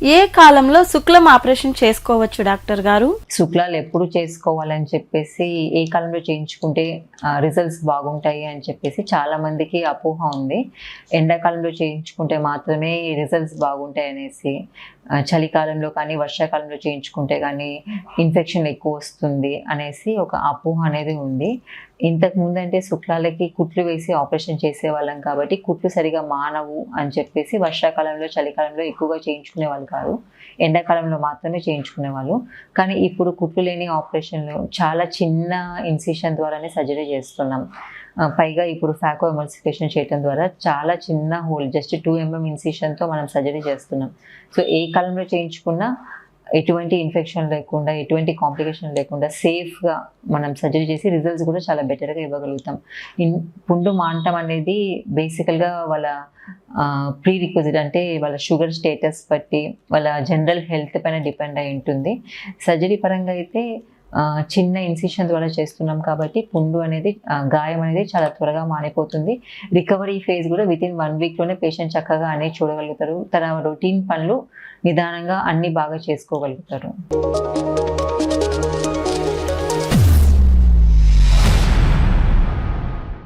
ఏ కాలంలో శుక్లం ఆపరేషన్ చేసుకోవచ్చు డాక్టర్ గారు? శుక్లాలు ఎప్పుడు చేసుకోవాలని చెప్పేసి ఏ కాలంలో చేయించుకుంటే రిజల్ట్స్ బాగుంటాయి అని చెప్పేసి చాలా మందికి అపోహ ఉంది. ఎండాకాలంలో చేయించుకుంటే మాత్రమే రిజల్ట్స్ బాగుంటాయి అనేసి చలికాలంలో కానీ వర్షాకాలంలో చేయించుకుంటే కానీ ఇన్ఫెక్షన్ ఎక్కువ వస్తుంది అనేసి ఒక అపోహ అనేది ఉంది. ఇంతకు ముందు అంటే శుక్లాలకి కుట్లు వేసి ఆపరేషన్ చేసేవాళ్ళం కాబట్టి కుట్లు సరిగా మానవు అని చెప్పేసి వర్షాకాలంలో చలికాలంలో ఎక్కువగా చేయించుకునే వాళ్ళు కాదు. ఎండాకాలంలో మాత్రమే చేయించుకునే వాళ్ళు కానీ ఇప్పుడు కుట్లు లేని ఆపరేషన్లు చాలా చిన్న ఇన్సిషన్ ద్వారానే సర్జరీ చేస్తున్నాం. పైగా ఇప్పుడు ఫ్యాకో ఎమల్సిఫికేషన్ చేయడం ద్వారా చాలా చిన్న హోల్ జస్ట్ టూ ఎంఎం ఇన్సిషన్తో మనం సర్జరీ చేస్తున్నాం. సో ఏ కాలంలో చేయించుకున్నా ఎటువంటి ఇన్ఫెక్షన్ లేకుండా ఎటువంటి కాంప్లికేషన్ లేకుండా సేఫ్గా మనం సర్జరీ చేసి రిజల్ట్స్ కూడా చాలా బెటర్గా ఇవ్వగలుగుతాం. ఇన్ పుండు మాంటం అనేది బేసికల్గా వాళ్ళ ప్రీ రిక్వజిట్ అంటే వాళ్ళ షుగర్ స్టేటస్ బట్టి వాళ్ళ జనరల్ హెల్త్ పైన డిపెండ్ అయి ఉంటుంది. సర్జరీ పరంగా అయితే చిన్న ఇన్సిషన్ ద్వారా చేస్తున్నాం కాబట్టి పుండు అనేది గాయం అనేది చాలా త్వరగా మానిపోతుంది రికవరీ ఫేజ్ కూడా విత్ ఇన్ వన్ వీక్లోనే పేషెంట్ చక్కగా అనేది చూడగలుగుతారు. తన రొటీన్ పనులు నిదానంగా అన్ని బాగా చేసుకోగలుగుతారు.